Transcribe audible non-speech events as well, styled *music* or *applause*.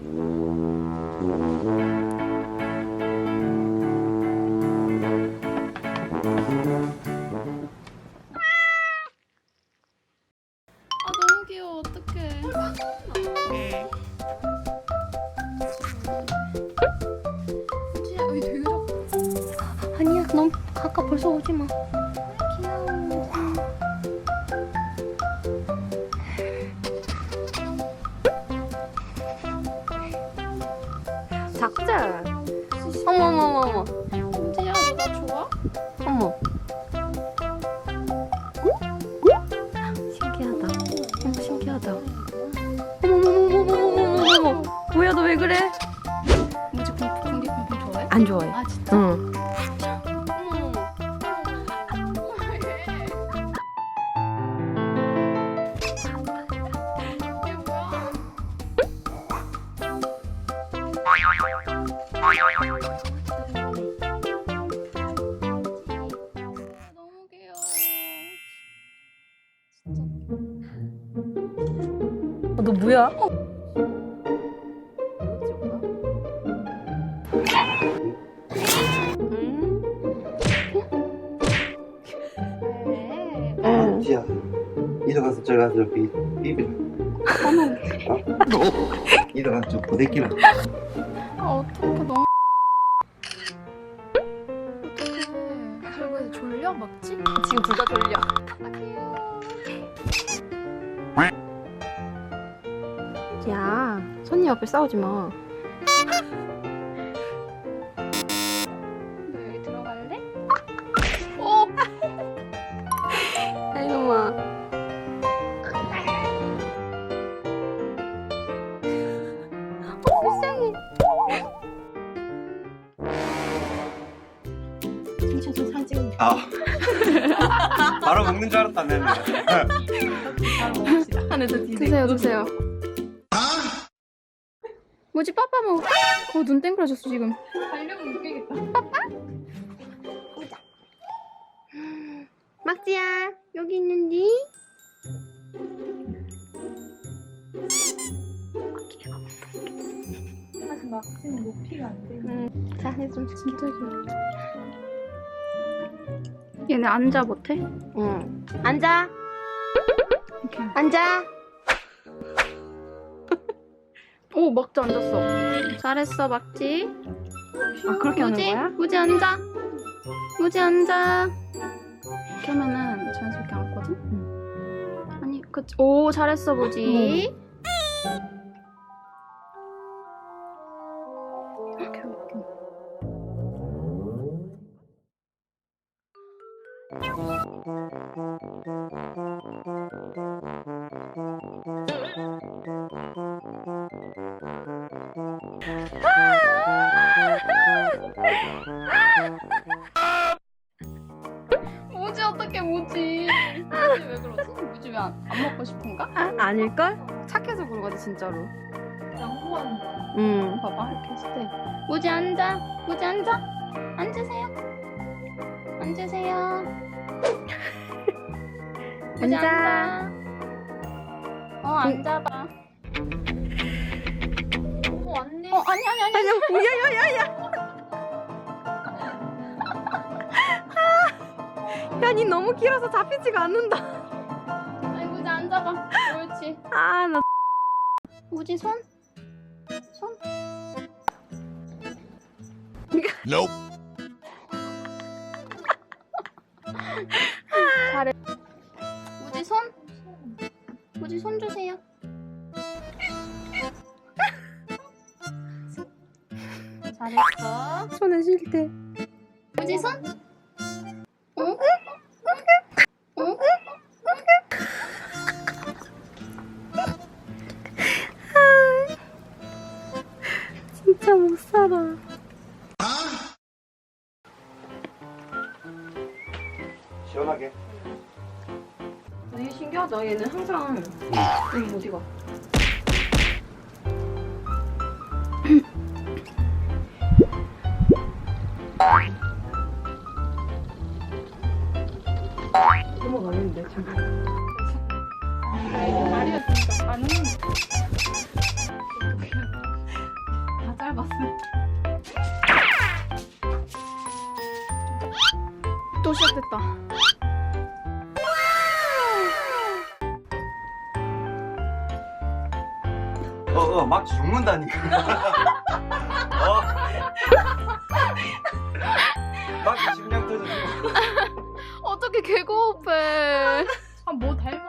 아 너무 귀여워 어떡해 아니야 아까 벌써 오지 마. 작자. 어머 어머 어머 어머. 은지야 너나 좋아? 어머. 신기하다. 어머 신기하다. 어머 어머 어머 어머 어머 어머. 뭐야 너 왜 그래? 은지 공포 공기 공포 좋아해? 안 좋아해. 아 진짜? 응. 너무 귀여워. 진짜. 어, 너 뭐야? 음. 왜? 지야 이리 가서 저기 가서 비 비비라 어? 이리 가서 저 부대끼라 아 어떡해 너무 어떡해 저거 졸려 먹지? 지금 둘 다 졸려. 아 야, 손님 앞에 싸우지 마. 너 여기 들어갈래? 어? *laughs* 아이고마. 진짜 저 사진. 아. *laughs* 바로 먹는 줄 알았다 내가 하늘도 드세요. 드세요 뭐지 빠빠 먹을까? 어 눈 땡그러졌어 지금. 달려면 웃기겠다. 막지야, 여기 있는디? 막지는 높이가 안 돼 응. 자, 해좀 진짜 귀여워 얘네 앉아 못해? 응. 앉아, 이렇게 앉아. 오 막지 앉았어 잘했어 막지 아, 그렇게 하는 무지? 거야? 무지 앉아 무지 앉아 이렇게 하면은 자연스럽게 앉거든? 아니 그치 오 잘했어 무지 이 *laughs* 무지 어떻게 무지 무지 왜 그러지? 무지 왜 안 먹고 싶은가? 아, 아닐걸? 착해서 그러거든, 진짜로. 양보하는 거야 응. 봐봐 이렇게 했을 때 무지 앉아 무지 앉아 앉으세요 앉으세요 *laughs* 앉아. 앉아 어 앉아봐 어 왔네 어 아니 아니 아니 아니 야, 야 야 야야. 야, 니 너무 길어서 잡히지가 않는다. 아니 무지 앉아봐 옳지 아, 나. 무지 손 손. Nope. 손. 무지 손 주세요. 잘했어. 손에 쉴 때. 무지 손. 응? 응? 진짜 못 살아. 시원하게 하다. 얘는 항상 여기 어디가? 넘어가는데 잠깐. 말이었으니까 반응. 짧았어. 또 시작됐다. 어, 어, 막 죽는다니까. *laughs* 어. 막 심장 터지고. 어떻게 개그 오페? 아, 뭐 닮아.